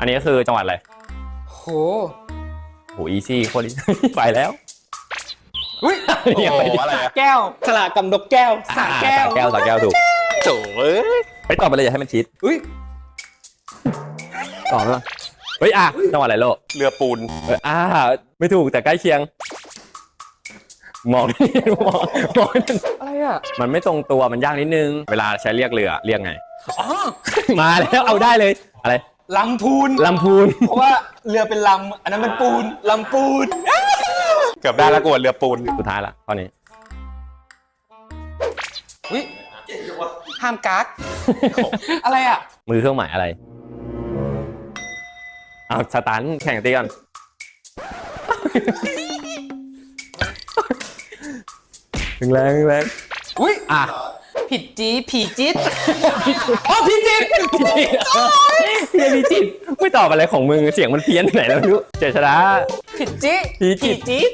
อันนี้ก็คือจังหวัดอะไรโหโหอีซี่โคตร easy ไปแล้วอุ้ยยังไม่ได้อะไรสาอะแก้วสละกำดกแก้วสาแก้วอ่าสาแก้วสาแก้วถูกโถ่เอ้ยไปตอบไปเลยอย่าให้มันชิดอุ้ยตอบแล้วเฮ้ยอะจังหวัดอะไรโลกเรือปูนเอออ่าไม่ถูกแต่ใกล้เคียงมองมองมองอะไรอะมันไม่ตรงตัวมันยากนิดนึง เวลาใช้เรียกเรือเรียกไง อ๋อมาแล้วเอาได้เลย อะไร ลำพูน ลำพูน เพราะว่าเรือเป็นลำ อันนั้นมันปูน ลำปูน เกือบได้แล้วกวนเรือปูนสุดท้ายละข้อนี้ อุ้ยห้ามกักอะไรอะ มือเครื่องหมายอะไร เอาสตันแข่งตีก่อนถึงแรงถึงแรงอุ้ยอะ ผิดจีผีจิตอ๋อผีจิตเพี้ยนพิจิตรไม่ตอบอะไรของมึงเสียงมันเพี้ยนไหนแล้วไม่รู้เจษดาผิดจีผีจิตจิต